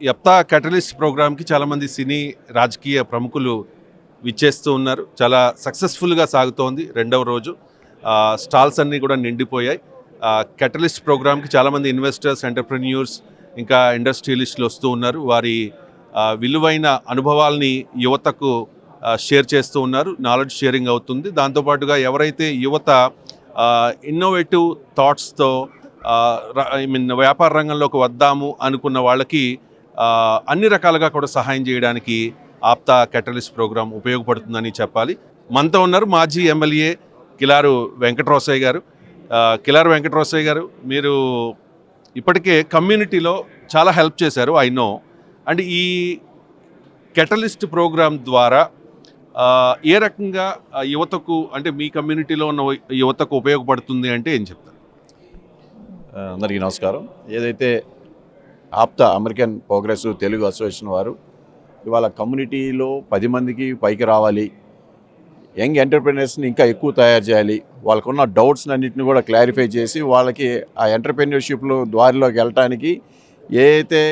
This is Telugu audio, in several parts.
ఎప్తా కెటలిస్ట్ ప్రోగ్రామ్కి చాలామంది సినీ రాజకీయ ప్రముఖులు విచ్చేస్తూ ఉన్నారు. చాలా సక్సెస్ఫుల్గా సాగుతోంది రెండవ రోజు. స్టాల్స్ అన్నీ కూడా నిండిపోయాయి. క్యాటలిస్ట్ కెటలిస్ట్ ప్రోగ్రామ్కి చాలామంది ఇన్వెస్టర్స్ ఎంటర్ప్రెన్యూర్స్ ఇంకా ఇండస్ట్రియలిస్టులు వస్తూ ఉన్నారు. వారి విలువైన అనుభవాల్ని యువతకు షేర్ చేస్తూ ఉన్నారు. నాలెడ్జ్ షేరింగ్ అవుతుంది. దాంతోపాటుగా ఎవరైతే యువత ఇన్నోవేటివ్ థాట్స్తో ఐ మీన్ వ్యాపార రంగంలోకి వద్దాము అనుకున్న వాళ్ళకి అన్ని రకాలుగా కూడా సహాయం చేయడానికి ఆప్తా కెటలిస్ట్ ప్రోగ్రాం ఉపయోగపడుతుందని చెప్పాలి. మనతో ఉన్నారు మాజీ ఎమ్మెల్యే కిలారు వెంకటరోసయ్య గారు. కిలారు వెంకటరోసయ్య గారు మీరు ఇప్పటికే కమ్యూనిటీలో చాలా హెల్ప్ చేశారు ఐ నో. అండ్ ఈ కెటలిస్ట్ ప్రోగ్రాం ద్వారా ఏ రకంగా యువతకు అంటే మీ కమ్యూనిటీలో ఉన్న యువతకు ఉపయోగపడుతుంది అంటే ఏం చెప్తారు? అందరికీ నమస్కారం. ఏదైతే APTA American progressive Telugu association వారు ఇవాళ కమ్యూనిటీలో పది మందికి పైకి రావాలి. యంగ్ ఎంటర్ప్రినర్స్ని ఇంకా ఎక్కువ తయారు చేయాలి. వాళ్ళకున్న డౌట్స్ అన్నింటిని కూడా క్లారిఫై చేసి వాళ్ళకి ఆ ఎంటర్ప్రెన్యూర్షిప్లో ద్వారిలోకి వెళ్ళటానికి ఏ అయితే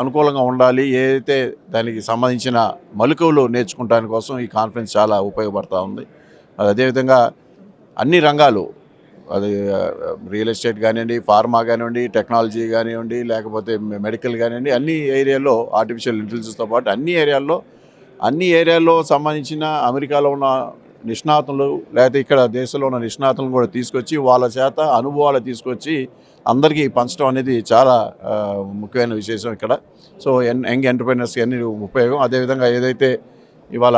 అనుకూలంగా ఉండాలి ఏదైతే దానికి సంబంధించిన మలుకువలు నేర్చుకుంటాని కోసం ఈ కాన్ఫరెన్స్ చాలా ఉపయోగపడతా ఉంది. అదేవిధంగా అన్ని రంగాలు అది రియల్ ఎస్టేట్ కానివ్వండి ఫార్మా కానివ్వండి టెక్నాలజీ కానివ్వండి లేకపోతే మెడికల్ కానివ్వండి అన్ని ఏరియాలో ఆర్టిఫిషియల్ ఇంటెలిజెన్స్తో పాటు అన్ని ఏరియాల్లో అన్ని ఏరియాల్లో సంబంధించిన అమెరికాలో ఉన్న నిష్ణాతులు లేకపోతే ఇక్కడ దేశంలో ఉన్న నిష్ణాతులను కూడా తీసుకొచ్చి వాళ్ళ చేత అనుభవాలు తీసుకొచ్చి అందరికీ పంచడం అనేది చాలా ముఖ్యమైన విశేషం ఇక్కడ. సో ఎన్ యంగ్ ఎంటర్ప్రైనర్స్కి అన్ని ఉపయోగం. అదేవిధంగా ఏదైతే ఇవాళ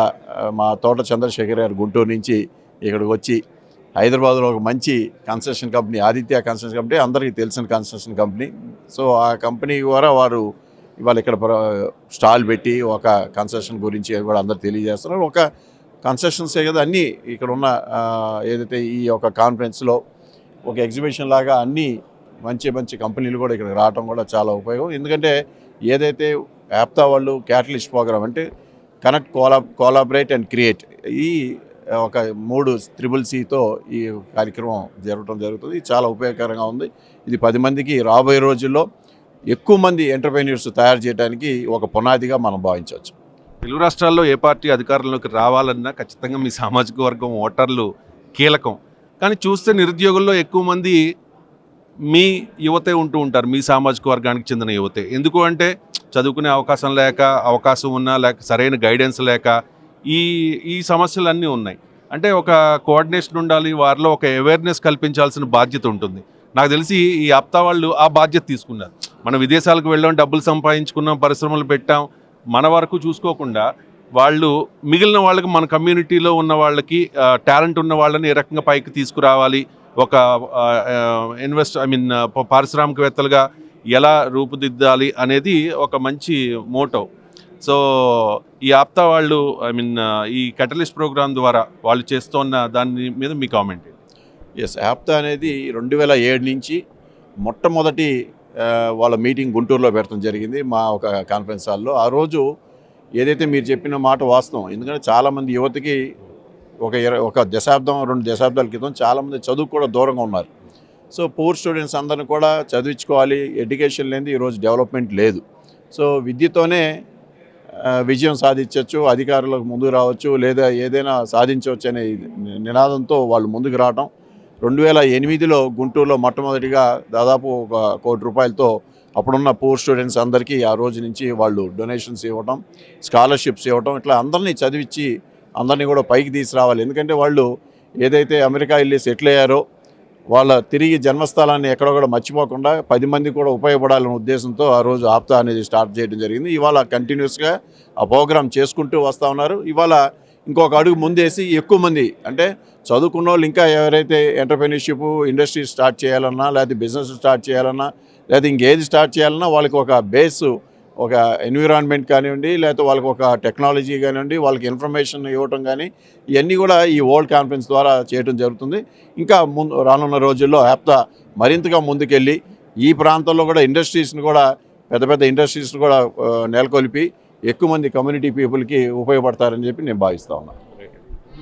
మా తోట చంద్రశేఖర్ గారు గుంటూరు నుంచి ఇక్కడికి వచ్చి హైదరాబాద్లో ఒక మంచి construction company Aditya construction company అందరికీ తెలిసిన కన్స్ట్రక్షన్ కంపెనీ. సో ఆ కంపెనీ ద్వారా వారు ఇవాళ ఇక్కడ ప్ర- స్టాల్ పెట్టి ఒక కన్స్ట్రక్షన్ గురించి కూడా అందరు తెలియజేస్తున్నారు. ఒక కన్స్ట్రక్షన్సే కదా అన్నీ ఇక్కడ ఉన్న ఏదైతే ఈ యొక్క కాన్ఫరెన్స్లో ఒక ఎగ్జిబిషన్ లాగా అన్నీ మంచి మంచి కంపెనీలు కూడా ఇక్కడికి రావడం కూడా చాలా ఉపయోగం. ఎందుకంటే ఏదైతే యాప్తా వాళ్ళు క్యాటలిస్ట్ ప్రోగ్రామ్ అంటే connect co collaborate and create ఈ ఒక మూడు త్రిబుల్ సితో ఈ కార్యక్రమం జరగటం జరుగుతుంది. చాలా ఉపయోగకరంగా ఉంది. ఇది పది మందికి రాబోయే రోజుల్లో ఎక్కువ మంది ఎంటర్ప్రెన్యూర్స్ తయారు చేయడానికి ఒక పునాదిగా మనం భావించవచ్చు. తెలుగు రాష్ట్రాల్లో ఏ పార్టీ అధికారంలోకి రావాలన్నా ఖచ్చితంగా మీ సామాజిక వర్గం ఓటర్లు కీలకం. కానీ చూస్తే నిరుద్యోగుల్లో ఎక్కువ మంది మీ యువతే ఉంటూ ఉంటారు. మీ సామాజిక వర్గానికి చెందిన యువతే. ఎందుకు అంటే చదువుకునే అవకాశం లేక అవకాశం ఉన్నా లేక సరైన గైడెన్స్ లేక ఈ ఈ సమస్యలన్నీ ఉన్నాయి. అంటే ఒక కోఆర్డినేషన్ ఉండాలి వారిలో ఒక అవేర్నెస్ కల్పించాల్సిన బాధ్యత ఉంటుంది. నాకు తెలిసి ఈ అప్తా వాళ్ళు ఆ బాధ్యత తీసుకున్నారు. మనం విదేశాలకు వెళ్ళాం డబ్బులు సంపాదించుకున్నాం పరిశ్రమలు పెట్టాం. మన వరకు చూసుకోకుండా వాళ్ళు మిగిలిన వాళ్ళకి మన కమ్యూనిటీలో ఉన్న వాళ్ళకి టాలెంట్ ఉన్న వాళ్ళని ఏ రకంగా పైకి తీసుకురావాలి ఒక ఇన్వెస్ట్ ఐ మీన్ పారిశ్రామికవేత్తలుగా ఎలా రూపుదిద్దాలి అనేది ఒక మంచి మోటో సో ఈ ఆప్తా వాళ్ళు ఐ మీన్ ఈ కెటలిస్ట్ ప్రోగ్రామ్ ద్వారా వాళ్ళు చేస్తున్న దాని మీద మీ కామెంట్ ఎస్ ఆప్తా అనేది రెండు వేల ఏడు నుంచి మొట్టమొదటి వాళ్ళ మీటింగ్ గుంటూరులో పెట్టడం జరిగింది మా ఒక కాన్ఫరెన్స్ హాల్లో. ఆ రోజు ఏదైతే మీరు చెప్పిన మాట వాస్తవం ఎందుకంటే చాలామంది యువతకి ఒక ఒక దశాబ్దం రెండు దశాబ్దాల క్రితం చాలామంది చదువు కూడా దూరంగా ఉన్నారు. సో పూర్ స్టూడెంట్స్ అందరిని కూడా చదివించుకోవాలి ఎడ్యుకేషన్ లేనిది ఈరోజు డెవలప్మెంట్ లేదు. సో విద్యతోనే విజయం సాధించవచ్చు అధికారులకు ముందుకు రావచ్చు లేదా ఏదైనా సాధించవచ్చు అనే నినాదంతో వాళ్ళు ముందుకు రావటం. రెండు వేల ఎనిమిదిలో గుంటూరులో మొట్టమొదటిగా దాదాపు ఒక కోటి రూపాయలతో అప్పుడున్న పూర్ స్టూడెంట్స్ అందరికీ ఆ రోజు నుంచి వాళ్ళు డొనేషన్స్ ఇవ్వటం స్కాలర్షిప్స్ ఇవ్వటం ఇట్లా అందరినీ చదివించి అందరినీ కూడా పైకి తీసుకురావాలి. ఎందుకంటే వాళ్ళు ఏదైతే అమెరికా వెళ్ళి సెటిల్ అయ్యారో వాళ్ళ తిరిగి జన్మస్థలాన్ని ఎక్కడో కూడా మర్చిపోకుండా పది మంది కూడా ఉపయోగపడాలనే ఉద్దేశంతో ఆ రోజు ఆప్తా అనేది స్టార్ట్ చేయడం జరిగింది. ఇవాళ కంటిన్యూస్గా ఆ ప్రోగ్రామ్ చేసుకుంటూ వస్తూ ఉన్నారు. ఇవాళ ఇంకొక అడుగు ముందేసి ఎక్కువ మంది అంటే చదువుకున్న వాళ్ళు ఇంకా ఎవరైతే ఎంటర్ప్రెన్యూర్షిప్ ఇండస్ట్రీ స్టార్ట్ చేయాలన్నా లేకపోతే బిజినెస్ స్టార్ట్ చేయాలన్నా లేకపోతే ఇంకేది స్టార్ట్ చేయాలన్నా వాళ్ళకి ఒక బేస్ ఒక ఎన్విరాన్మెంట్ కానివ్వండి లేకపోతే వాళ్ళకి ఒక టెక్నాలజీ కానివ్వండి వాళ్ళకి ఇన్ఫర్మేషన్ ఇవ్వటం కానీ ఇవన్నీ కూడా ఈ వరల్డ్ కాన్ఫరెన్స్ ద్వారా చేయడం జరుగుతుంది. ఇంకా ముందు రానున్న రోజుల్లో యాప్తా మరింతగా ముందుకెళ్ళి ఈ ప్రాంతంలో కూడా ఇండస్ట్రీస్ని కూడా పెద్ద పెద్ద ఇండస్ట్రీస్ని కూడా నెలకొల్పి ఎక్కువ మంది కమ్యూనిటీ పీపుల్కి ఉపయోగపడతారని చెప్పి నేను భావిస్తా ఉన్నాను